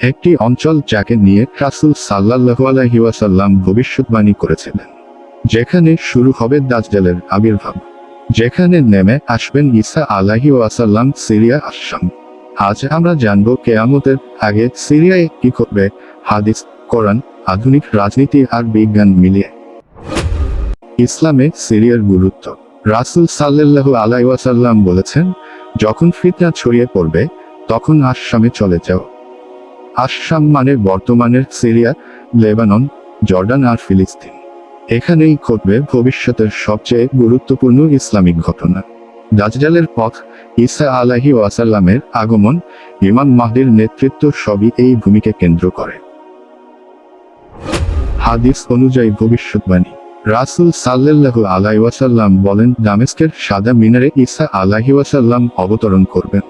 একটি অঞ্চল যাকে নিয়ে রাসুল সাল্লাল্লাহু আলাইহি ওয়াসাল্লাম ভবিষ্যৎবাণী করেছিলেন, যেখানে শুরু হবে দাজ্জালের আবির্ভাব, যেখানে নেমে আসবেন ঈসা আলাহি ওয়াসাল্লাম সিরিয়া আসাম আজ আমরা জানব কেয়ামতের আগে সিরিয়ায় কি করবে হাদিস, কোরআন, আধুনিক রাজনীতি আর বিজ্ঞান মিলিয়ে। ইসলামে সিরিয়ার গুরুত্ব। রাসুল সাল্লাল্লাহু আলাই ওয়াসাল্লাম বলেছেন, যখন ফিতনা ছড়িয়ে পড়বে, তখন আসামে চলে যাও। আসাম মানে বর্তমানের সিরিয়া, লেবানন, জর্ডান আর ফিলিস্তিন। এখানেই ঘটবে ভবিষ্যতের সবচেয়ে গুরুত্বপূর্ণ ইসলামিক ঘটনা। দাজজালের পথ, ঈসা আলাহি ওয়াসাল্লামের আগমন, ইমাম মাহদির নেতৃত্ব সবই এই ভূমিকে কেন্দ্র করে। হাদিস অনুযায়ী ভবিষ্যৎবাণী। রাসুল সাল্লাল্লাহু আলাই ওয়াসাল্লাম বলেন, দামেস্কের সাদা মিনারে ঈসা আলাহি ওয়াসাল্লাম অবতরণ করবেন।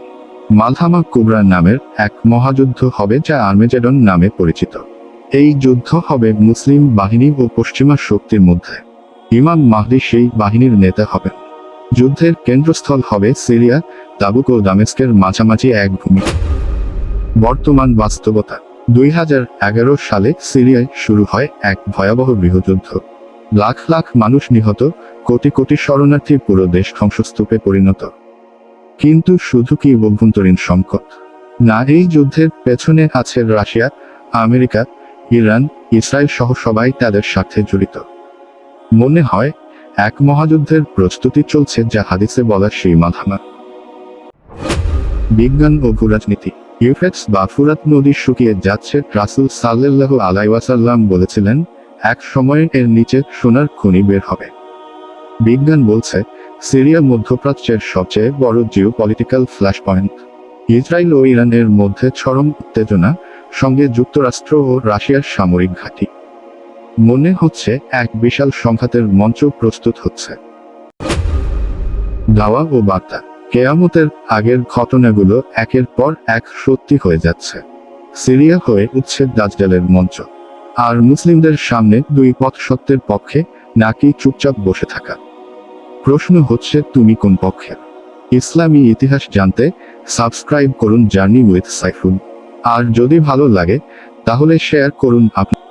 মালহামা কুবরা নামের এক মহাযুদ্ধ হবে যা আর্মেজেডন নামে পরিচিত। এই যুদ্ধ হবে মুসলিম বাহিনী ও পশ্চিমা শক্তির মধ্যে। ইমাম মাহদি সেই বাহিনীর নেতা হবেন। যুদ্ধের কেন্দ্রস্থল হবে সিরিয়া, তাবুক ও দামেস্কের মাঝামাঝি এক ভূমি। বর্তমান বাস্তবতা। দুই হাজার এগারো সালে সিরিয়ায় শুরু হয় এক ভয়াবহ গৃহযুদ্ধ লাখ লাখ মানুষ নিহত, কোটি কোটি শরণার্থী পুরো দেশ ধ্বংসস্তূপে পরিণত। কিন্তু শুধু কি অভ্যন্তরীণ সংকট? না, এই যুদ্ধের পেছনে আছে রাশিয়া, আমেরিকা, ইরান, ইসরায়েল সহ সবাই তাদের স্বার্থে জড়িত। মনে হয়, এক মহাযুদ্ধের প্রস্তুতি চলছে যা হাদিসে বলা সেই মাধামা বিজ্ঞান ও ভূরাজনীতি। ইউফ্রেটস বা ফুরাত নদী শুকিয়ে যাচ্ছে রাসুল সাল্লাহ আলাইওয়াসাল্লাম বলেছিলেন এক সময়ে এর নিচে সোনার খনি বের হবে। বিজ্ঞান বলছে, সিরিয়া মধ্যপ্রাচ্যের সবচেয়ে বড় geo political flash point Israel ও ইরানের মধ্যে চরম উত্তেজনা, সঙ্গে যুক্তরাষ্ট্র ও রাশিয়ার সামরিক ঘাঁটি। মনে হচ্ছে এক বিশাল সংঘাতের মঞ্চ প্রস্তুত হচ্ছে। দাওয়া ও বার্তা। কেয়ামতের আগের ঘটনাগুলো একের পর এক সত্যি হয়ে যাচ্ছে। সিরিয়া হয়ে উচ্ছে দাজ্জালের মঞ্চ। আর মুসলিমদের সামনে দুই পথ সত্যের পক্ষে নাকি চুপচাপ বসে থাকা। প্রশ্ন হচ্ছে, তুমি কোন পক্ষে? ইসলামী ইতিহাস জানতে সাবস্ক্রাইব করুন জার্নি উইথ সাইফুল। আর যদি ভালো লাগে, তাহলে শেয়ার করুন আপনি।